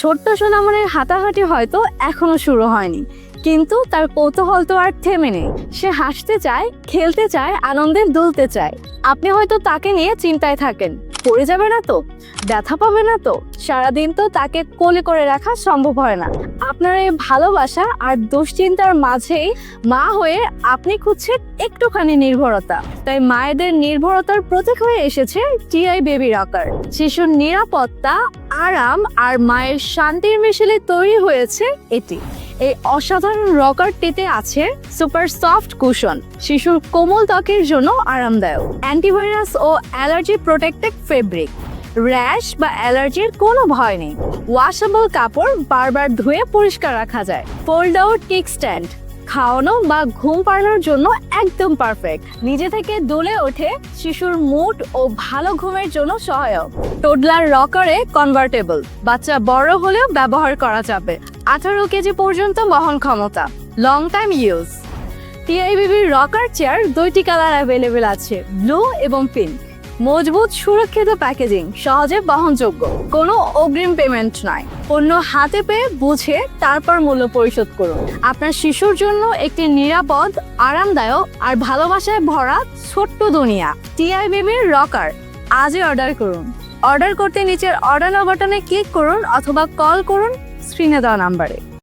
ছোট্ট সোনামনের হাঁটাহাঁটি হয়তো এখনও শুরু হয়নি। কিন্তু তার কৌতূহল তো আর থেমে নেই। সে হাসতে চায়, খেলতে চায়, আনন্দে দুলতে চায়। আপনি হয়তো তাকে নিয়ে চিন্তায় থাকেন। পড়ে যাবে না তো? ব্যথা পাবে না তো? সারাদিন তো তাকে কোলে করে রাখা সম্ভব হয় না। আপনার এই ভালোবাসা আর দুশ্চিন্তার মাঝেই মা হয়ে আপনি খুঁজছেন একটুখানি নির্ভরতা। তাই মায়েদের নির্ভরতার প্রতীক হয়ে এসেছে টিআই বেবি রকার শিশুর নিরাপত্তা, আরাম আর মায়ের শান্তির মিশেলে তৈরি হয়েছে এটি। এই অসাধারণ রকারটিতে আছে সুপার সফট কুশন শিশুর কোমল ত্বকের জন্য আরামদায়ক অ্যান্টিভাইরাস ও অ্যালার্জি প্রোটেক্টেড ফেব্রিক র্যাশ বা অ্যালার্জির কোনো ভয় নেই ওয়াশেবল কাপড় বারবার ধুয়ে পরিষ্কার রাখা যায় ফোল্ড আউট কিক স্ট্যান্ড খাওয়ানো বা ঘুম পাড়ানোর জন্য একদম পারফেক্ট নিজে থেকে দুলে ওঠে শিশুর মুড ও ভালো ঘুমের জন্য সহায়ক। টোডলার রকারে কনভার্টেবল বাচ্চা বড় হলেও ব্যবহার করা যাবে। আঠারো কেজি পর্যন্ত বহন ক্ষমতা লং টাইম ইউজ টিআইবিবির রকার চেয়ার দুইটি কালার অ্যাভেলেবেল আছে ব্লু এবং পিঙ্ক মজবুত, সুরক্ষিত প্যাকেজিং সহজে বহনযোগ্য। কোনো অগ্রিম পেমেন্ট নয়। পণ্য হাতে পেয়ে বুঝে তারপর মূল্য পরিশোধ করুন। আপনার শিশুর জন্য একটি নিরাপদ, আরামদায়ক আর ভালোবাসায় ভরা ছোট্ট দুনিয়া। TI rocker. আজই অর্ডার করুন। অর্ডার করতে নিচের অর্ডার বাটনে ক্লিক করুন অথবা কল করুন স্ক্রিনে দেওয়া নাম্বারে